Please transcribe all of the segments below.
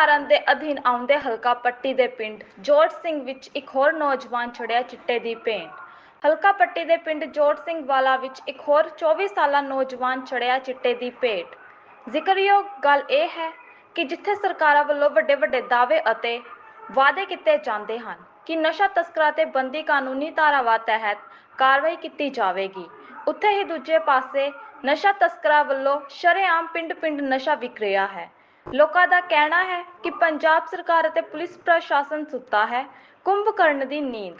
ਤਰਨਤਾਰਨ ਦੇ ਅਧੀਨ ਆਉਂਦੇ ਹਲਕਾ ਪੱਟੀ ਦੇ ਪਿੰਡ ਜੋੜ ਸਿੰਘ ਵਿੱਚ ਇੱਕ ਹੋਰ ਨੌਜਵਾਨ ਛੜਿਆ ਚਿੱਟੇ ਦੀ ਭੇਂਟ। ਹਲਕਾ ਪੱਟੀ ਦੇ ਪਿੰਡ ਜੋੜ ਸਿੰਘ ਵਾਲਾ ਵਿੱਚ ਇੱਕ ਹੋਰ 24 ਸਾਲਾ ਨੌਜਵਾਨ ਛੜਿਆ ਚਿੱਟੇ ਦੀ ਭੇਟ। ਜ਼ਿਕਰਯੋਗ ਗੱਲ ਇਹ ਹੈ ਕਿ ਜਿੱਥੇ ਸਰਕਾਰਾਂ ਵੱਲੋਂ ਵੱਡੇ ਵੱਡੇ ਦਾਅਵੇ ਅਤੇ ਵਾਅਦੇ ਕੀਤੇ ਜਾਂਦੇ ਹਨ ਕਿ ਨਸ਼ਾ ਤਸਕਰਾਂ ਤੇ ਬੰਦੀ ਕਾਨੂੰਨੀ ਧਾਰਾਵਾਂ ਤਹਿਤ ਕਾਰਵਾਈ ਕੀਤੀ ਜਾਵੇਗੀ, ਉੱਥੇ ਹੀ ਦੂਜੇ ਪਾਸੇ ਨਸ਼ਾ ਤਸਕਰਾਂ ਵੱਲੋਂ ਸ਼ਰੇਆਮ ਪਿੰਡ-ਪਿੰਡ ਨਸ਼ਾ ਵਿਕ ਰਿਹਾ ਹੈ। ਲੋਕਾਂ ਦਾ ਕਹਿਣਾ ਹੈ ਕਿ ਪੰਜਾਬ ਸਰਕਾਰ ਅਤੇ ਪੁਲਿਸ ਪ੍ਰਸ਼ਾਸਨ ਸੁੱਤਾ ਹੈ ਕੁੰਭਕਰਨ ਦੀ ਨੀਂਦ।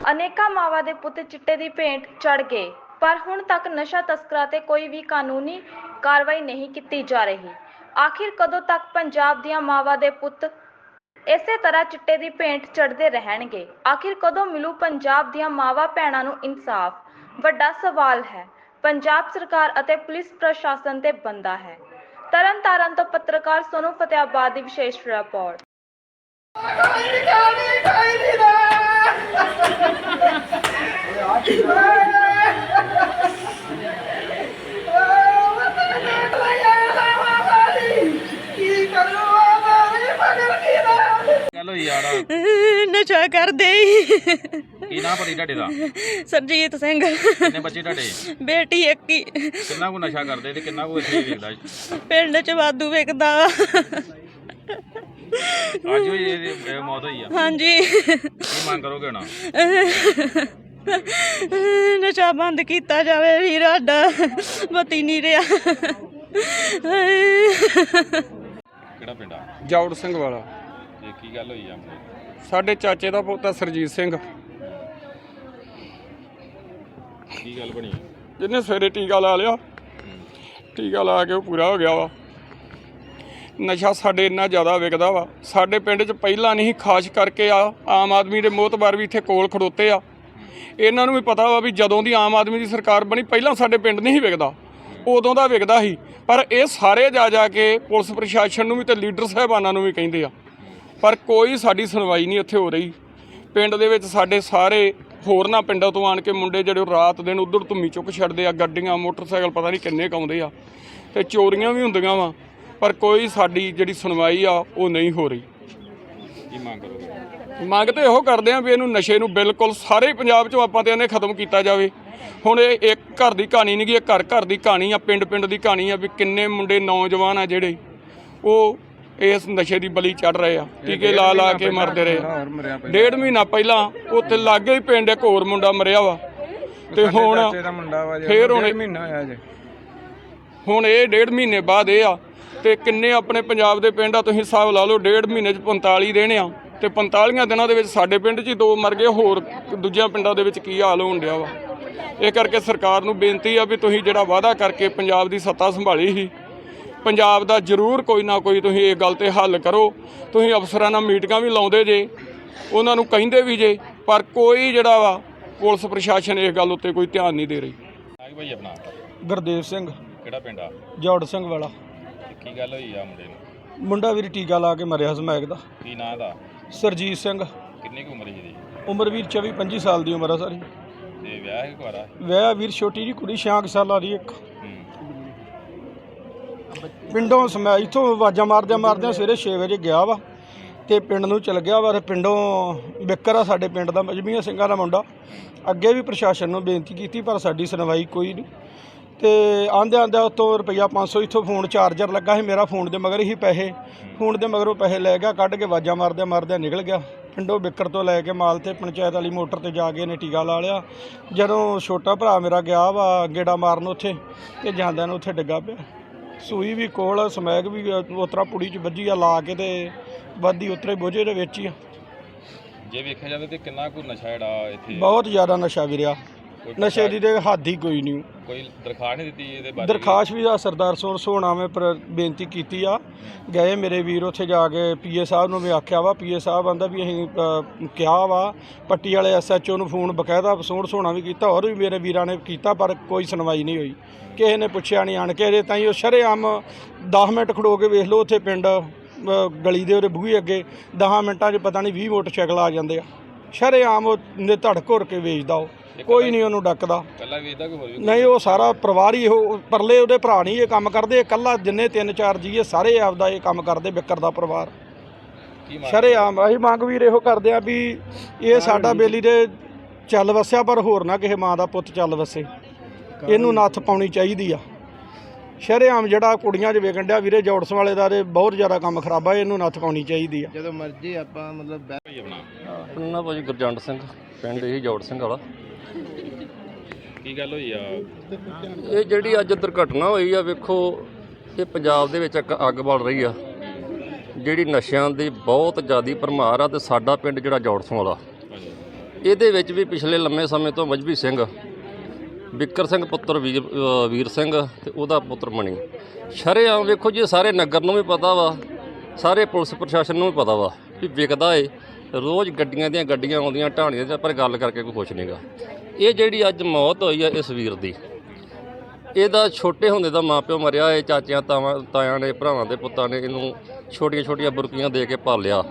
ਅਨੇਕਾਂ ਮਾਵਾਂ ਦੇ ਪੁੱਤ ਚਿੱਟੇ ਦੀ ਭੇਂਟ ਚੜ ਗਏ, ਪਰ ਹੁਣ ਤੱਕ ਨਸ਼ਾ ਤਸਕਰਾਂ ਤੇ ਕੋਈ ਵੀ ਕਾਨੂੰਨੀ ਕਾਰਵਾਈ ਨਹੀਂ ਕੀਤੀ ਜਾ ਰਹੀ। ਆਖਿਰ ਕਦੋਂ ਤੱਕ ਪੰਜਾਬ ਦੀਆਂ ਮਾਵਾਂ ਦੇ ਪੁੱਤ ਇਸੇ ਤਰ੍ਹਾਂ ਚਿੱਟੇ ਦੀ ਭੇਂਟ ਚੜਦੇ ਰਹਿਣਗੇ? ਆਖਿਰ ਕਦੋਂ ਮਿਲੂ ਪੰਜਾਬ ਦੀਆਂ ਮਾਵਾਂ ਭੈਣਾਂ ਨੂੰ ਇਨਸਾਫ? ਵੱਡਾ ਸਵਾਲ ਹੈ। ਪੰਜਾਬ ਸਰਕਾਰ ਅਤੇ ਪੁਲਿਸ ਪ੍ਰਸ਼ਾਸਨ ਤੇ ਬੰਦਾ ਹੈ। ਤਰਨ ਤਾਰਨ ਤੋਂ ਪੱਤਰਕਾਰ ਸੋਨੂ ਫਤਿਆਬਾਦ ਦੀ ਵਿਸ਼ੇਸ਼ ਰਿਪੋਰਟ ਹੋਈ ਯਾਰ ਨਸ਼ਾ ਕਰਦੇ। ਕੀ ਨਾਂ ਪਤੀ ਤੁਹਾਡੇ ਦਾ? ਸਰਜੀਤ ਸਿੰਘ। ਕਿੰਨੇ ਬੱਚੇ ਤੁਹਾਡੇ? ਬੇਟੀ ਇੱਕ ਹੀ। ਕਿੰਨਾ ਕੁ ਨਸ਼ਾ ਕਰਦੇ ਤੇ ਕਿੰਨਾ ਕੁ ਇੱਥੇ ਵੇਖਦਾ? ਪਿੰਡ ਚ ਵਾਧੂ ਵਿਕਦਾ। ਅੱਜ ਹੋਈ ਇਹਦੀ ਇਹ ਮੌਤ ਹੋਈ ਆ। ਹਾਂਜੀ। ਕੀ ਮੰਗ ਕਰੋਗੇ ਹੁਣ? ਨਸ਼ਾ ਬੰਦ ਕੀਤਾ ਜਾਵੇ ਵੀਰ ਸਾਡਾ ਬਤੀ ਨਹੀਂ ਰਿਹਾ। ਕਿਹੜਾ ਪਿੰਡ ਆ? ਜੌੜ ਸਿੰਘ ਵਾਲਾ। ਇਹ ਕੀ ਗੱਲ ਹੋਈ ਆ? ਆਪਣੇ ਸਾਡੇ ਚਾਚੇ ਦਾ ਪੋਤਾ ਸਰਜੀਤ ਸਿੰਘ। ਕੀ ਗੱਲ ਬਣੀ? ਜਿਹਨੇ ਸਵੇਰੇ ਟੀਕਾ ਲਾ ਲਿਆ। ਟੀਕਾ ਲਾ ਕੇ ਉਹ ਪੂਰਾ ਹੋ ਗਿਆ ਵਾ। ਨਸ਼ਾ ਸਾਡੇ ਇੰਨਾ ਜ਼ਿਆਦਾ ਵਿਕਦਾ ਵਾ। ਸਾਡੇ ਪਿੰਡ 'ਚ ਪਹਿਲਾਂ ਨਹੀਂ ਖਾਸ ਕਰਕੇ ਆ ਆਮ ਆਦਮੀ ਦੇ ਮੋਹਤਬਾਰ ਵੀ ਇੱਥੇ ਕੋਲ ਖੜੋਤੇ ਆ। ਇਹਨਾਂ ਨੂੰ ਵੀ ਪਤਾ ਵਾ ਵੀ ਜਦੋਂ ਦੀ ਆਮ ਆਦਮੀ ਦੀ ਸਰਕਾਰ ਬਣੀ ਪਹਿਲਾਂ ਸਾਡੇ ਪਿੰਡ ਨਹੀਂ ਵਿਕਦਾ। ਉਦੋਂ ਦਾ ਵਿਕਦਾ ਸੀ। ਪਰ ਇਹ ਸਾਰੇ ਜਾ ਜਾ ਕੇ ਪੁਲਿਸ ਪ੍ਰਸ਼ਾਸਨ ਨੂੰ ਵੀ ਤੇ ਲੀਡਰ ਸਾਹਿਬਾਨਾਂ ਨੂੰ ਵੀ ਕਹਿੰਦੇ ਆ। ਪਰ ਕੋਈ ਸਾਡੀ ਸੁਣਵਾਈ ਨਹੀਂ ਉੱਥੇ ਹੋ ਰਹੀ। ਪਿੰਡ ਦੇ ਵਿੱਚ ਸਾਡੇ ਸਾਰੇ ਹੋਰਨਾਂ ਪਿੰਡਾਂ ਤੋਂ ਆਣ ਕੇ ਮੁੰਡੇ ਜਿਹੜੇ ਰਾਤ ਦਿਨ ਉਧਰ ਧੁੰਮੀ ਚੁੱਕ ਛੱਡਦੇ ਆ ਗੱਡੀਆਂ ਮੋਟਰਸਾਈਕਲ ਪਤਾ ਨਹੀਂ ਕਿੰਨੇ ਕਾਉਂਦੇ ਆ। ਤੇ ਚੋਰੀਆਂ ਵੀ ਹੁੰਦੀਆਂ ਵਾ ਪਰ ਕੋਈ ਸਾਡੀ ਜਿਹੜੀ ਸੁਣਵਾਈ ਆ ਉਹ ਨਹੀਂ ਹੋ ਰਹੀ। ਕੀ ਮੰਗ ਕਰੋਗੇ? ਮੰਗ ਤੇ ਇਹੋ ਕਰਦੇ ਆ ਵੀ ਇਹਨੂੰ ਨਸ਼ੇ ਨੂੰ ਬਿਲਕੁਲ ਸਾਰੇ ਪੰਜਾਬ 'ਚੋਂ ਆਪਾਂ ਤੇ ਇਹਨੇ ਖਤਮ ਕੀਤਾ ਜਾਵੇ। ਹੁਣ ਇਹ ਇੱਕ ਘਰ ਦੀ ਕਹਾਣੀ ਨਹੀਂ ਗੀ ਇਹ ਘਰ ਘਰ ਦੀ ਕਹਾਣੀ ਆ ਪਿੰਡ ਪਿੰਡ ਦੀ ਕਹਾਣੀ ਆ ਵੀ ਕਿੰਨੇ ਮੁੰਡੇ ਨੌਜਵਾਨ ਆ ਜਿਹੜੇ ਉਹ ਇਸ ਨਸ਼ੇ ਦੀ ਬਲੀ ਚੜ ਰਹੇ ਆ। ਟੀਕੇ ਲਾ ਲਾ ਕੇ ਮਰਦੇ ਰਹੇ। ਡੇਢ ਮਹੀਨਾ ਪਹਿਲਾਂ ਉੱਥੇ ਲਾਗੇ ਹੀ ਪਿੰਡ ਇੱਕ ਹੋਰ ਮੁੰਡਾ ਮਰਿਆ ਵਾ। ਤੇ ਹੁਣ ਫੇਰ ਹੁਣ ਮਹੀਨਾ ਹੋਇਆ ਜੇ। ਹੁਣ ਇਹ ਡੇਢ ਮਹੀਨੇ ਬਾਅਦ ਇਹ ਆ। ਤੇ ਕਿੰਨੇ ਆਪਣੇ ਪੰਜਾਬ ਦੇ ਪਿੰਡ ਆ ਤੁਸੀਂ ਹਿਸਾਬ ਲਾ ਲਓ ਡੇਢ ਮਹੀਨੇ ਚ 45 ਦਿਨ ਆ। ਤੇ 45 ਦਿਨਾਂ ਦੇ ਵਿੱਚ ਸਾਡੇ ਪਿੰਡ 'ਚ ਹੀ ਦੋ ਮਰ ਗਏ ਹੋਰ ਦੂਜਿਆਂ ਪਿੰਡਾਂ ਦੇ ਵਿੱਚ ਕੀ ਹਾਲ ਹੋਣ ਡਿਆ ਵਾ। ਇਹ ਕਰਕੇ ਸਰਕਾਰ ਨੂੰ ਬੇਨਤੀ ਆ ਵੀ ਤੁਸੀਂ ਜਿਹੜਾ ਵਾਅਦਾ ਕਰਕੇ ਪੰਜਾਬ ਦੀ ਸੱਤਾ ਸੰਭਾਲੀ ਸੀ ਪੰਜਾਬ ਦਾ ਜ਼ਰੂਰ ਕੋਈ ਨਾ ਕੋਈ ਤੁਸੀਂ ਇਹ ਗੱਲ ਤੇ ਹੱਲ ਕਰੋ। ਤੁਸੀਂ ਅਫਸਰਾਂ ਨਾਲ ਮੀਟਿੰਗਾਂ ਵੀ ਲਾਉਂਦੇ ਜੇ ਉਹਨਾਂ ਨੂੰ ਕਹਿੰਦੇ ਵੀ ਜੇ ਪਰ ਕੋਈ ਜਿਹੜਾ ਵਾ ਪੁਲਿਸ ਪ੍ਰਸ਼ਾਸਨ ਇਸ ਗੱਲ ਉੱਤੇ ਕੋਈ ਧਿਆਨ ਨਹੀਂ ਦੇ ਰਹੀ। ਆਗ ਭਾਈ ਆਪਣਾ। ਗੁਰਦੇਵ ਸਿੰਘ। ਕਿਹੜਾ ਪਿੰਡ ਆ? ਜੌੜ ਸਿੰਘ ਵਾਲਾ। ਕੀ ਗੱਲ ਹੋਈ ਆ ਮੁੰਡੇ ਨੂੰ? ਮੁੰਡਾ ਵੀਰ ਟੀਕਾ ਲਾ ਕੇ ਮਰਿਆ ਸਮੈਕ ਦਾ। ਕੀ ਨਾਂ ਦਾ? ਸਰਜੀਤ ਸਿੰਘ। ਕਿੰਨੀ ਕੁ ਉਮਰ ਸੀ ਇਹਦੀ? ਉਮਰ ਵੀਰ 24 25 ਸਾਲ ਦੀ ਉਮਰ ਆ ਸਾਰੀ। ਤੇ ਵਿਆਹ ਹੈ ਕੁਆਰਾ ਵਿਆਹ ਵੀਰ ਛੋਟੀ ਜੀ ਕੁੜੀ 6 ਸਾਲਾਂ ਦੀ ਇੱਕ। ਪਿੰਡੋਂ ਸਮੈ ਇਥੋਂ ਆਵਾਜ਼ਾਂ ਮਾਰਦਿਆਂ ਮਾਰਦਿਆਂ ਸਵੇਰੇ 6 ਵਜੇ ਗਿਆ ਵਾ ਤੇ ਪਿੰਡ ਨੂੰ ਚਲ ਗਿਆ ਵਾ ਤੇ ਪਿੰਡੋਂ ਬਿੱਕਰ ਆ ਸਾਡੇ ਪਿੰਡ ਦਾ ਮਜਮੀਆਂ ਸਿੰਘਾਂ ਦਾ ਮੁੰਡਾ। ਅੱਗੇ ਵੀ ਪ੍ਰਸ਼ਾਸਨ ਨੂੰ ਬੇਨਤੀ ਕੀਤੀ, ਪਰ ਸਾਡੀ ਸੁਣਵਾਈ ਕੋਈ ਨਹੀਂ। ਤੇ ਆਂਦੇ ਆਂਦੇ ਉਤੋਂ ਰੁਪਈਆ 500 ਇਥੋਂ ਫੋਨ ਚਾਰਜਰ ਲੱਗਾ ਸੀ ਮੇਰਾ ਫੋਨ ਦੇ ਮਗਰ ਹੀ ਪੈਸੇ। ਫੋਨ ਦੇ ਮਗਰੋਂ ਪੈਸੇ ਲੈ ਗਿਆ, ਕੱਢ ਕੇ ਆਵਾਜ਼ਾਂ ਮਾਰਦਿਆਂ ਮਾਰਦਿਆਂ ਨਿਕਲ ਗਿਆ। ਪਿੰਡੋਂ ਬਿੱਕਰ ਤੋਂ ਲੈ ਕੇ ਮਾਲ ਤੇ ਪੰਚਾਇਤ ਵਾਲੀ ਮੋਟਰ ਤੇ ਜਾ ਕੇ ਇਹਨੇ ਟੀਕਾ ਲਾ ਲਿਆ। ਜਦੋਂ ਛੋਟਾ ਭਰਾ ਮੇਰਾ ਗਿਆ ਵਾ, ਗੇੜਾ ਮਾਰਨ ਉੱਥੇ ਤੇ ਜਾਂਦਿਆਂ ਨੂੰ ਉੱਥੇ ਡਿੱਗਾ ਪਿਆ। ਸੂਈ ਵੀ ਕੋਲ ਸਮੈਕ ਵੀ ਉਤਰਾ ਪੁੜੀ ਚ ਵੱਜੀ ਆ ਲਾ ਕੇ ਤੇ ਵੱਧੀ ਉਤਰੇ ਬੋਝੇ ਦੇ ਵਿੱਚ ਹੀ ਆ। ਜੇ ਵੇਖਿਆ ਜਾਵੇ ਤੇ ਕਿੰਨਾ ਕੁ ਨਸ਼ਾ ਜਿਹੜਾ ਇੱਥੇ ਬਹੁਤ ਜ਼ਿਆਦਾ ਨਸ਼ਾ ਵਿਰਿਆ। ਕੋਈ ਨਸ਼ੇ ਦੀ ਤੇ ਹੱਦ ਹੀ ਕੋਈ ਨਹੀਂ। ਕੋਈ ਦਰਖਾਸਤ ਨਹੀਂ ਦਿੱਤੀ ਇਹਦੇ ਬਾਰੇ? ਦਰਖਾਸਤ ਵੀ ਆ ਸਰਦਾਰ ਸੋਨ ਸੋਹਣਾ ਮੈਂ ਪਰ ਬੇਨਤੀ ਕੀਤੀ ਆ। ਗਏ ਮੇਰੇ ਵੀਰ ਉੱਥੇ ਜਾ ਕੇ ਪੀਏ ਸਾਹਿਬ ਨੂੰ ਵੀ ਆਖਿਆ ਵਾ ਪੀਏ ਸਾਹਿਬ ਆਂਦਾ ਵੀ ਅਸੀਂ ਅ, ਕਿਹਾ ਵਾ ਪੱਟੀ ਵਾਲੇ ਐਸਐਚਓ ਨੂੰ ਫੋਨ ਬਕਾਇਦਾ ਸੋਹਣ ਸੋਹਣਾ ਵੀ ਕੀਤਾ ਹੋਰ ਵੀ ਮੇਰੇ ਵੀਰਾਂ ਨੇ ਕੀਤਾ ਪਰ ਕੋਈ ਸੁਣਵਾਈ ਨਹੀਂ ਹੋਈ। ਕਿਸੇ ਨੇ ਪੁੱਛਿਆ ਨਹੀਂ ਆਣ ਕੇ ਇਹਦੇ ਤਾਂ ਹੀ ਉਹ ਸ਼ਰੇਆਮ 10 ਮਿੰਟ ਖੜੋ ਕੇ ਵੇਖ ਲਓ ਉੱਥੇ ਪਿੰਡ ਅ, ਗਲੀ ਦੇ ਉਹਦੇ ਬੂਹੇ ਅੱਗੇ 10 ਮਿੰਟਾਂ 'ਚ ਪਤਾ ਨਹੀਂ 20 ਮੋਟਰਸਾਈਕਲ ਆ ਜਾਂਦੇ ਆ। ਸ਼ਰੇਆਮ ਉਹ ਨੇ ਧੜ ਘੁਰ ਕੇ ਵੇਚਦਾ ਉਹ। ਕੋਈ ਨਹੀਂ ਉਹਨੂੰ ਡੱਕਦਾ। ਕੱਲਾ ਵੇਚਦਾ ਕੋਈ ਹੋਰ ਵੀ ਨਹੀਂ ਉਹ ਸਾਰਾ ਪਰਿਵਾਰ ਹੀ ਉਹ ਪਰਲੇ ਉਹਦੇ ਭਰਾ ਨਹੀਂ ਇਹ ਕੰਮ ਕਰਦੇ ਇਕੱਲਾ ਜਿੰਨੇ ਤਿੰਨ ਚਾਰ ਜੀਏ ਸਾਰੇ ਆਪਦਾ ਇਹ ਕੰਮ ਕਰਦੇ ਬਿੱਕਰ ਦਾ ਪਰਿਵਾਰ। ਕੀ ਮੰਗ ਸ਼ਰੇਆਮ ਅਸੀਂ ਮੰਗ ਵੀਰ ਇਹੋ ਕਰਦੇ ਆ ਵੀ ਇਹ ਸਾਡਾ ਬੇਲੀ ਦੇ ਚੱਲ ਵਸਿਆ ਪਰ ਹੋਰ ਨਾ ਕਿਸੇ ਮਾਂ ਦਾ ਪੁੱਤ ਚੱਲ ਵਸੇ। ਇਹਨੂੰ ਨੱਥ ਪਾਉਣੀ ਚਾਹੀਦੀ ਆ। ਸ਼ਰੇਆਮ ਜਿਹੜਾ ਕੁੜੀਆਂ 'ਚ ਵੇਖਣ ਡਿਆ ਵੀਰੇ ਜੋੜਸ ਵਾਲੇ ਦਾ ਤੇ ਬਹੁਤ ਜ਼ਿਆਦਾ ਕੰਮ ਖਰਾਬ ਆ ਇਹਨੂੰ ਨੱਥ ਪਾਉਣੀ ਚਾਹੀਦੀ ਆ। ਜਦੋਂ ਮਰਜ਼ੀ ਆਪਾਂ ਮਤਲਬ ਬਹਿ- ਆਪਣਾ। ਆਪਣਾ ਨਾਂ ਭਾਜੀ ਗੁਰਜੰਟ ਸਿੰਘ ਪਿੰਡ ਇਹ ਜੋੜ ਸਿੰਘ ਵਾਲਾ। ਕੀ ਗੱਲ ਹੋਈ ਆ? ਇਹ ਜਿਹੜੀ ਅੱਜ ਦੁਰਘਟਨਾ ਹੋਈ ਆ ਵੇਖੋ ਇਹ ਪੰਜਾਬ ਦੇ ਵਿੱਚ ਇੱਕ ਅੱਗ ਬਲ ਰਹੀ ਆ। ਜਿਹੜੀ ਨਸ਼ਿਆਂ ਦੀ ਬਹੁਤ ਜ਼ਿਆਦੀ ਭਰਮਾਰ ਆ ਤੇ ਸਾਡਾ ਪਿੰਡ ਜਿਹੜਾ ਜੋੜਸੋਂ ਵਾਲਾ ਇਹਦੇ ਵਿੱਚ ਵੀ ਪਿਛਲੇ ਲੰਮੇ ਸਮੇਂ ਤੋਂ ਮਜਬੀ ਸਿੰਘ ਬਿੱਕਰ ਸਿੰਘ ਪੁੱਤਰ ਵੀਰ ਵੀਰ ਸਿੰਘ ਤੇ ਉਹਦਾ ਪੁੱਤਰ ਮਣੀ। ਸ਼ਰੇਆਮ ਵੇਖੋ ਜੀ ਸਾਰੇ ਨਗਰ ਨੂੰ ਵੀ ਪਤਾ ਵਾ ਸਾਰੇ ਪੁਲਿਸ ਪ੍ਰਸ਼ਾਸਨ ਨੂੰ ਵੀ ਪਤਾ ਵਾ ਵੀ ਵਿਕਦਾ ਏ। ਰੋਜ਼ ਗੱਡੀਆਂ ਦੀਆਂ ਗੱਡੀਆਂ ਆਉਂਦੀਆਂ ਢਾਣੀਆਂ ਤੇ ਪਰ ਗੱਲ ਕਰਕੇ ਕੋਈ ਖੁਸ਼ ਨਹੀਂਗਾ ਇਹ ਜਿਹੜੀ ਅੱਜ ਮੌਤ ਹੋਈ ਆ ਇਸ ਵੀਰ ਦੀ, ਇਹਦਾ ਛੋਟੇ ਹੁੰਦੇ ਦਾ ਮਾਪਿਓ ਮਰਿਆ, ਇਹ ਚਾਚਿਆਂ, ਤਾਵਾਂ, ਤਾਇਆਂ ਨੇ, ਭਰਾਵਾਂ ਦੇ ਪੁੱਤਾਂ ਨੇ ਇਹਨੂੰ ਛੋਟੀਆਂ ਛੋਟੀਆਂ ਬੁਰਕੀਆਂ ਦੇ ਕੇ ਪਾਲਿਆ।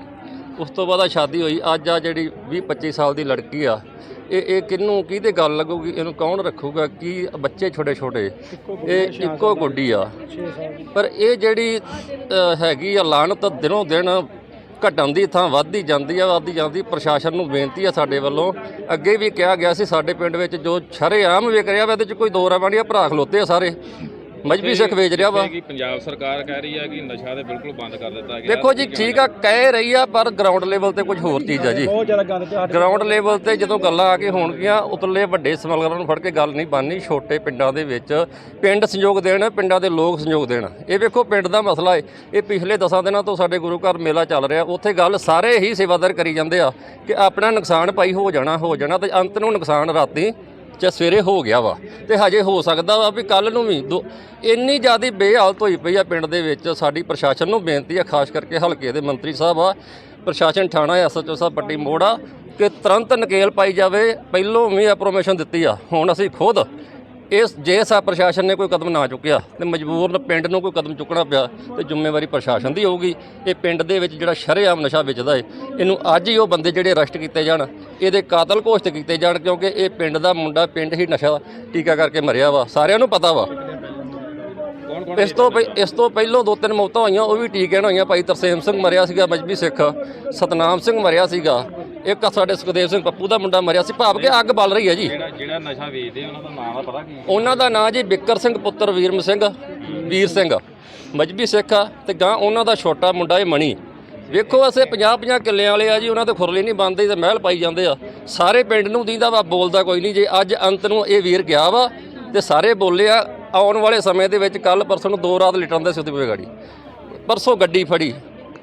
ਉਸ ਤੋਂ ਬਾਅਦ ਆ ਸ਼ਾਦੀ ਹੋਈ, ਅੱਜ ਆ ਜਿਹੜੀ 20 25 ਸਾਲ ਦੀ ਲੜਕੀ ਆ, ਇਹ ਇਹ ਕਿਹਨੂੰ, ਕਿਹਦੇ ਗੱਲ ਲੱਗੂਗੀ, ਇਹਨੂੰ ਕੌਣ ਰੱਖੂਗਾ, ਕੀ ਬੱਚੇ ਛੋਟੇ ਛੋਟੇ ਇਹ ਇੱਕੋ ਗੁੱਡੀ ਆ। ਪਰ ਇਹ ਜਿਹੜੀ ਹੈਗੀ ਆ ਲਾਨਤ ਦਿਨੋਂ ਦਿਨ ਘਟਣ ਦੀ ਥਾਂ ਵੱਧਦੀ ਜਾਂਦੀ ਆ, ਵੱਧਦੀ ਜਾਂਦੀ। ਪ੍ਰਸ਼ਾਸਨ ਨੂੰ ਬੇਨਤੀ ਆ ਸਾਡੇ ਵੱਲੋਂ। ਅੱਗੇ ਵੀ ਕਿਹਾ ਗਿਆ ਸੀ, ਸਾਡੇ ਪਿੰਡ ਵਿੱਚ ਜੋ ਸ਼ਰੇਆਮ ਵਿਕ ਰਿਹਾ ਵਾ ਇਹਦੇ ਚ ਕੋਈ ਦੋ ਰਾਵਾਂ ਨਹੀਂ ਭਰਾ ਖਲੋਤੇ ਆ ਸਾਰੇ। ਮਜਬੀ ਸਿੱਖ ਵੇਚ ਰਿਹਾ ਵਾ। ਕਿ ਪੰਜਾਬ ਸਰਕਾਰ ਕਹਿ ਰਹੀ ਆ ਕਿ ਨਸ਼ਾ ਤੇ ਬਿਲਕੁਲ ਬੰਦ ਕਰ ਦਿੱਤਾ ਗਿਆ। ਦੇਖੋ ਜੀ ਠੀਕ ਆ ਕਹਿ ਰਹੀ ਆ ਪਰ ਗਰਾਊਂਡ ਲੈਵਲ ਤੇ ਕੁਝ ਹੋਰ ਚੀਜ਼ ਆ ਜੀ। ਬਹੁਤ ਜ਼ਿਆਦਾ ਗੰਦ ਪਿਆ। ਗਰਾਊਂਡ ਲੈਵਲ ਤੇ ਜਦੋਂ ਗੱਲਾਂ ਆ ਕੇ ਹੋਣਗੀਆਂ ਉਤਲੇ ਵੱਡੇ ਸਮਗਲਰਾਂ ਨੂੰ ਫੜ ਕੇ ਗੱਲ ਨਹੀਂ ਬਣਨੀ ਛੋਟੇ ਪਿੰਡਾਂ ਦੇ ਵਿੱਚ ਪਿੰਡ ਸੰਯੋਗ ਦੇਣ ਪਿੰਡਾਂ ਦੇ ਲੋਕ ਸੰਯੋਗ ਦੇਣ। ਇਹ ਵੇਖੋ ਪਿੰਡ ਦਾ ਮਸਲਾ ਹੈ ਇਹ ਪਿਛਲੇ ਦਸਾਂ ਦਿਨਾਂ ਤੋਂ ਸਾਡੇ ਗੁਰੂ ਘਰ ਮੇਲਾ ਚੱਲ ਰਿਹਾ। ਉੱਥੇ ਗੱਲ ਸਾਰੇ ਹੀ ਸੇਵਾਦਾਰ ਕਰੀ ਜਾਂਦੇ ਆ ਕਿ ਆਪਣਾ ਨੁਕਸਾਨ ਭਾਈ ਹੋ ਜਾਣਾ ਹੋ ਜਾਣਾ ਤੇ ਅੰਤ ਨੂੰ ਨੁਕਸਾਨ ਰਾਤੀ ਜਾਂ ਸਵੇਰੇ ਹੋ ਗਿਆ ਵਾ ਤੇ ਹਜੇ ਹੋ ਸਕਦਾ ਵਾ ਵੀ ਕੱਲ ਨੂੰ ਵੀ ਦੋ- ਇੰਨੀ ਜ਼ਿਆਦਾ ਬੇਹਾਲਤ ਹੋਈ ਪਈ ਆ ਪਿੰਡ ਦੇ ਵਿੱਚ, ਸਾਡੀ ਪ੍ਰਸ਼ਾਸਨ ਨੂੰ ਬੇਨਤੀ ਆ, ਖਾਸ ਕਰਕੇ ਹਲਕੇ ਦੇ ਮੰਤਰੀ ਸਾਹਿਬ ਆ, ਪ੍ਰਸ਼ਾਸਨ ਥਾਣਾ ਐਸਐਚਓ ਸਾਹਿਬ ਪੱਟੀ ਮੋੜ ਆ ਕਿ ਤੁਰੰਤ ਨਕੇਲ ਪਾਈ ਜਾਵੇ, ਪਹਿਲੋਂ ਵੀ ਅਪਰੋਮੇਸ਼ਨ ਦਿੱਤੀ ਆ, ਹੁਣ ਅਸੀਂ ਖੁਦ ਇਸ ਜੇ ਸਾ ਪ੍ਰਸ਼ਾਸਨ ਨੇ ਕੋਈ ਕਦਮ ਨਾ ਚੁੱਕਿਆ ਤੇ ਮਜਬੂਰਨ ਪਿੰਡ ਨੂੰ ਕੋਈ ਕਦਮ ਚੁੱਕਣਾ ਪਿਆ ਤੇ ਜ਼ਿੰਮੇਵਾਰੀ ਪ੍ਰਸ਼ਾਸਨ ਦੀ ਹੋਊਗੀ। ਇਹ ਪਿੰਡ ਦੇ ਵਿੱਚ ਜਿਹੜਾ ਸ਼ਰੇਆਮ ਨਸ਼ਾ ਵੇਚਦਾ ਏ, ਇਹਨੂੰ ਅੱਜ ਹੀ ਉਹ ਬੰਦੇ ਜਿਹੜੇ ਅਰੈਸਟ ਕੀਤੇ ਜਾਣ, ਇਹਦੇ ਕਾਤਲ ਘੋਸ਼ਿਤ ਕੀਤੇ ਜਾਣ ਕਿਉਂਕਿ ਇਹ ਪਿੰਡ ਦਾ ਮੁੰਡਾ, ਪਿੰਡ ਹੀ ਨਸ਼ਾ ਟੀਕਾ ਕਰਕੇ ਮਰਿਆ ਵਾ। ਸਾਰਿਆਂ ਨੂੰ ਪਤਾ ਵਾ। ਇਸ ਤੋਂ ਪਹਿ- ਇਸ ਤੋਂ ਪਹਿਲਾਂ ਦੋ ਤਿੰਨ ਮੌਤਾਂ ਹੋਈਆਂ, ਉਹ ਵੀ ਟੀਕੇ ਨਾਲ ਹੋਈਆਂ। ਭਾਈ ਤਰਸੇਮ ਸਿੰਘ ਮਰਿਆ ਸੀਗਾ, ਮਜਬੀ ਸਿੱਖ। ਸਤਨਾਮ ਸਿੰਘ ਮਰਿਆ ਸੀਗਾ। ਇੱਕ ਆ ਸਾਡੇ ਸੁਖਦੇਵ ਸਿੰਘ ਪੱਪੂ ਦਾ ਮੁੰਡਾ ਮਰਿਆ ਸੀ। ਭਾਵ ਕਿ ਅੱਗ ਬਲ ਰਹੀ ਹੈ ਜੀ। ਜਿਹੜਾ ਜਿਹੜਾ ਨਸ਼ਾ ਵੇਚਦੇ ਉਹਨਾਂ ਦਾ ਨਾਮ ਦਾ ਪਤਾ ਕੀ? ਉਹਨਾਂ ਦਾ ਨਾਂ ਜੀ ਬਿੱਕਰ ਸਿੰਘ ਪੁੱਤਰ ਵੀਰਮ ਸਿੰਘ ਵੀਰ ਸਿੰਘ। ਮਜਬੀ ਸਿੱਖ ਆ ਤੇ ਗਾਂ ਉਹਨਾਂ ਦਾ ਛੋਟਾ ਮੁੰਡਾ ਇਹ ਮਣੀ। ਵੇਖੋ ਅਸੀਂ 50 50 ਕਿੱਲਿਆਂ ਵਾਲੇ ਆ ਜੀ ਉਹਨਾਂ ਤੇ ਖੁਰਲੀ ਨਹੀਂ ਬੰਦੇ ਤੇ ਮਹਿਲ ਪਾਈ ਜਾਂਦੇ ਆ। ਸਾਰੇ ਪਿੰਡ ਨੂੰ ਦੀਂਦਾ ਵਾ ਬੋਲਦਾ ਕੋਈ ਨਹੀਂ। ਜੇ ਅੱਜ ਅੰਤ ਨੂੰ ਇਹ ਵੀਰ ਗਿਆ ਵਾ ਤੇ ਸਾਰੇ ਬੋਲੇ ਆ ਆਉਣ ਵਾਲੇ ਸਮੇਂ ਦੇ ਵਿੱਚ ਕੱਲ ਪਰਸੋਂ ਨੂੰ ਦੋ ਰਾਤ ਲਿਟਣ ਦੇ ਸੁੱਤੀ ਪਈ ਗਾੜੀ। ਪਰਸੋਂ ਗੱਡੀ ਫੜੀ।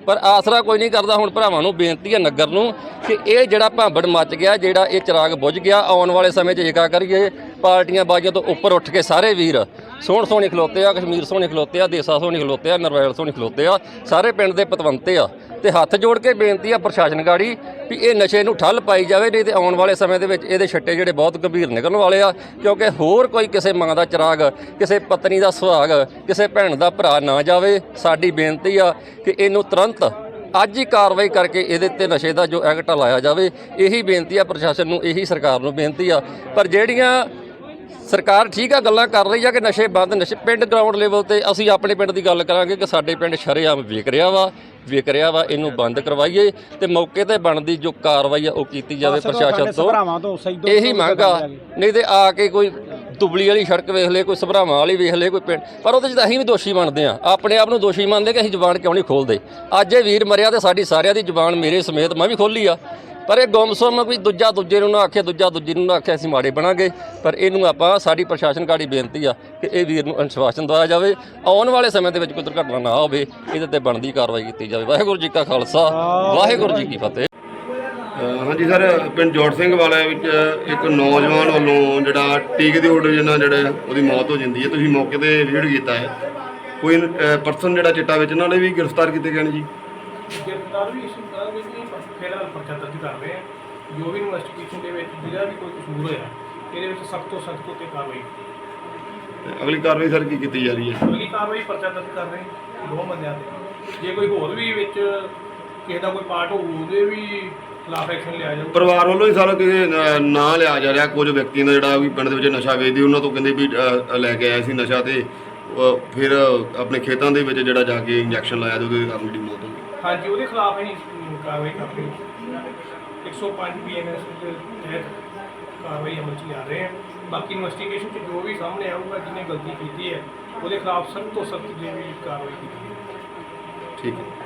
ਪਰ ਆਸਰਾ ਕੋਈ ਨਹੀਂ ਕਰਦਾ, ਹੁਣ ਭਰਾਵਾਂ ਨੂੰ ਬੇਨਤੀ ਹੈ ਨਗਰ ਨੂੰ ਕਿ ਇਹ ਜਿਹੜਾ ਭਾਂਬੜ ਮੱਚ ਗਿਆ, ਜਿਹੜਾ ਇਹ ਚਿਰਾਗ ਬੁਝ ਗਿਆ, ਆਉਣ ਵਾਲੇ ਸਮੇਂ 'ਚ ਜੇਕਰ ਕਰੀਏ। ਪਾਰਟੀਆਂ ਬਾਜੀਆਂ ਤੋਂ ਉੱਪਰ ਉੱਠ ਕੇ ਸਾਰੇ ਵੀਰ ਸੋਹਣ ਸੋਹਣੇ ਖਲੋਤੇ ਆ, ਕਸ਼ਮੀਰ ਸੋਹਣੇ ਖਲੋਤੇ ਆ, ਦੇਸਾ ਸੋਹਣੇ ਖਲੋਤੇ ਆ, ਨਰਵੈਲ ਸੋਹਣੇ ਖਲੋਤੇ ਆ, ਸਾਰੇ ਪਿੰਡ ਦੇ ਪਤਵੰਤੇ ਆ। ਤੇ ਹੱਥ ਜੋੜ ਕੇ ਬੇਨਤੀ ਆ ਪ੍ਰਸ਼ਾਸਨ ਗਾੜੀ ਵੀ ਇਹ ਨਸ਼ੇ ਨੂੰ ਠੱਲ ਪਾਈ ਜਾਵੇ, ਨਹੀਂ ਤੇ ਆਉਣ ਵਾਲੇ ਸਮੇਂ ਦੇ ਵਿੱਚ ਇਹਦੇ ਛੱਟੇ ਜਿਹੜੇ ਬਹੁਤ ਗੰਭੀਰ ਨਿਕਲਣ ਵਾਲੇ ਆ, ਕਿਉਂਕਿ ਹੋਰ ਕੋਈ ਕਿਸੇ ਮਾਂ ਦਾ ਚਿਰਾਗ, ਕਿਸੇ ਪਤਨੀ ਦਾ ਸੁਹਾਗ, ਕਿਸੇ ਭੈਣ ਦਾ ਭਰਾ ਨਾ ਜਾਵੇ। ਸਾਡੀ ਬੇਨਤੀ ਆ ਕਿ ਇਹਨੂੰ ਤੁਰੰਤ ਅੱਜ ਹੀ ਕਾਰਵਾਈ ਕਰਕੇ ਇਹਦੇ ਤੇ ਨਸ਼ੇ ਦਾ ਜੋ ਐਕਟ ਲਾਇਆ ਜਾਵੇ, ਇਹੀ ਬੇਨਤੀ ਆ ਪ੍ਰਸ਼ਾਸਨ ਨੂੰ, ਇਹੀ ਸਰਕਾਰ ਨੂੰ ਬੇਨਤੀ ਆ। ਪਰ ਜਿਹੜੀਆਂ ਸਰਕਾਰ ਠੀਕ ਆ ਗੱਲਾਂ ਕਰ ਰਹੀ ਆ ਕਿ ਨਸ਼ੇ ਬੰਦ ਨਸ਼ੇ ਪਿੰਡ ਗਰਾਊਂਡ ਲੈਵਲ ਤੇ ਅਸੀਂ ਆਪਣੇ ਪਿੰਡ ਦੀ ਗੱਲ ਕਰਾਂਗੇ ਕਿ ਸਾਡੇ ਪਿੰਡ ਸ਼ਰੇਆਮ ਵਿਕ ਰਿਹਾ ਵਾ ਵਿਕ ਰਿਹਾ ਵਾ ਇਹਨੂੰ ਬੰਦ ਕਰਵਾਈਏ ਤੇ ਮੌਕੇ ਤੇ ਬਣਦੀ ਜੋ ਕਾਰਵਾਈ ਆ ਉਹ ਕੀਤੀ ਜਾਵੇ ਪ੍ਰਸ਼ਾਸਨ ਤੋਂ। ਇਹੀ ਮੰਗ ਆ ਨਹੀਂ ਤੇ ਆ ਕੇ ਕੋਈ ਦੁਬਲੀ ਵਾਲੀ ਸੜਕ ਵੇਖ ਲੇ ਕੋਈ ਸਭਰਾਵਾਂ ਵਾਲੀ ਵੇਖ ਲੇ ਕੋਈ ਪਿੰਡ ਪਰ ਉਹਦੇ 'ਚ ਤਾਂ ਅਸੀਂ ਵੀ ਦੋਸ਼ੀ ਮੰਨਦੇ ਆ। ਆਪਣੇ ਆਪ ਨੂੰ ਦੋਸ਼ੀ ਮੰਨਦੇ ਕਿ ਅਸੀਂ ਜ਼ੁਬਾਨ ਕਿਉਂ ਨਹੀਂ ਖੋਲਦੇ? ਅੱਜ ਇਹ ਵੀਰ ਮਰਿਆ ਤੇ ਸਾਡੀ ਸਾਰਿਆਂ ਦੀ ਜ਼ੁਬਾਨ ਮੇਰੇ ਸਮੇਤ ਮੈਂ ਵੀ ਖੋਲੀ ਆ। ਪਰ ਇਹ ਗੁੰਮਸੁੰਮ ਵੀ ਦੂਜਾ ਦੂਜੇ ਨੂੰ ਨਾ ਆਖੇ ਦੂਜਾ ਦੂਜੇ ਨੂੰ ਨਾ ਆਖੇ ਅਸੀਂ ਮਾੜੇ ਬਣਾਂਗੇ। ਪਰ ਇਹਨੂੰ ਆਪਾਂ ਸਾਡੀ ਪ੍ਰਸ਼ਾਸਨ ਗਾੜੀ ਬੇਨਤੀ ਆ ਕਿ ਇਹ ਵੀਰ ਨੂੰ ਅਨੁਸ਼ਾਸਨ ਦਵਾਇਆ ਜਾਵੇ। ਆਉਣ ਵਾਲੇ ਸਮੇਂ ਦੇ ਵਿੱਚ ਕੋਈ ਦੁਰਘਟਨਾ ਨਾ ਹੋਵੇ ਇਹਦੇ ਤੇ ਬਣਦੀ ਕਾਰਵਾਈ ਕੀਤੀ ਜਾਵੇ। ਵਾਹਿਗੁਰੂ ਜੀ ਕਾ ਖਾਲਸਾ ਵਾਹਿਗੁਰੂ ਜੀ ਕੀ ਫਤਿਹ। ਹਾਂਜੀ ਸਰ ਪਿੰਡ ਜੋੜ ਸਿੰਘ ਵਾਲੇ ਵਿੱਚ ਇੱਕ ਨੌਜਵਾਨ ਵੱਲੋਂ ਜਿਹੜਾ ਟੀਕੇ ਦੀ ਹੋੜ ਨਾਲ ਜਿਹੜਾ ਉਹਦੀ ਮੌਤ ਹੋ ਜਾਂਦੀ ਹੈ। ਤੁਸੀਂ ਮੌਕੇ ਤੇ ਵਿਜ਼ਿਟ ਕੀਤਾ ਹੈ। ਕੋਈ ਪਰਸਨ ਜਿਹੜਾ ਚਿੱਟਾ ਵੇਚਣ ਵਾਲੇ ਵੀ ਗ੍ਰਿਫਤਾਰ ਕੀਤੇ ਗਏ ਨੇ ਜੀ? ਗ੍ਰਿਫਤਾਰ ਵੀ ਇਸ਼ੂ ਜੀ ਫਿਲਹਾਲ ਪਰਚਾ ਦਰਜ ਕਰ ਰਹੇ ਹਾਂ। ਜੋ ਵੀ ਇਨਵੈਸਟੀਗੇਸ਼ਨ ਦੇ ਵਿੱਚ ਜਿਹੜਾ ਵੀ ਕੋਈ ਕਸੂਰ ਹੋਇਆ ਇਹਦੇ ਵਿੱਚ ਸਖਤ ਤੋਂ ਸਖਤ ਉੱਤੇ ਕਾਰਵਾਈ ਕੀਤੀ ਤੇ ਅਗਲੀ ਕਾਰਵਾਈ ਸਰ ਕੀ ਕੀਤੀ ਜਾ ਰਹੀ ਹੈ? ਅਗਲੀ ਕਾਰਵਾਈ ਪਰਚਾ ਦਰਜ ਕਰ ਰਹੇ ਹਾਂ ਦੋ ਬੰਦਿਆਂ ਤੇ। ਜੇ ਕੋਈ ਹੋਰ ਵੀ ਵਿੱਚ ਕਿਸੇ ਦਾ ਕੋਈ ਪਾਰਟ ਹੋਊ ਉਹਦੇ ਵੀ ਖਿਲਾਫ ਐਕਸ਼ਨ ਲਿਆ ਜਾਊ। ਪਰਿਵਾਰ ਵੱਲੋਂ ਹੀ ਸਾਰਾ ਕਿਸੇ ਨਾਂ ਲਿਆ ਜਾ ਰਿਹਾ। ਕੁਝ ਵਿਅਕਤੀਆਂ ਦਾ ਜਿਹੜਾ ਵੀ ਪਿੰਡ ਦੇ ਵਿੱਚ ਨਸ਼ਾ ਵੇਚਦੇ ਉਹਨਾਂ ਤੋਂ ਕਹਿੰਦੇ ਵੀ ਲੈ ਕੇ ਆਇਆ ਸੀ ਨਸ਼ਾ ਤੇ। ਫਿਰ ਆਪਣੇ ਖੇਤਾਂ ਦੇ ਵਿੱਚ ਜਿਹੜਾ ਜਾ ਕੇ ਇੰਜੈਕਸ਼ਨ ਲਾਇਆ ਤੇ ਉਹਦੇ ਕਾਰਨ ਜਿਹੜੀ ਮੌਤ ਹੋ ਗਈ। ਹਾਂਜੀ ਉਹਦੇ ਖਿਲਾਫ ਅਸੀਂ ਕਾਰਵਾਈ ਕਰ ਰਹੇ ਹਾਂ। 105 ਬੀਐਨਐਸ ਦੇ ਤਹਿਤ ਕਾਰਵਾਈ ਅਮਲ 'ਚ ਲਿਆ ਰਹੇ ਹਾਂ। ਬਾਕੀ ਇਨਵੈਸਟੀਗੇਸ਼ਨ 'ਚ ਜੋ ਵੀ ਸਾਹਮਣੇ ਆਊਗਾ, ਜਿਹਨੇ ਗਲਤੀ ਕੀਤੀ ਹੈ, ਉਹਦੇ ਖਿਲਾਫ ਸਖਤ ਤੋਂ ਸਖਤ ਜਿਹੜੀ ਕਾਰਵਾਈ ਕੀਤੀ ਜਾਏਗੀ ਠੀਕ ਹੈ।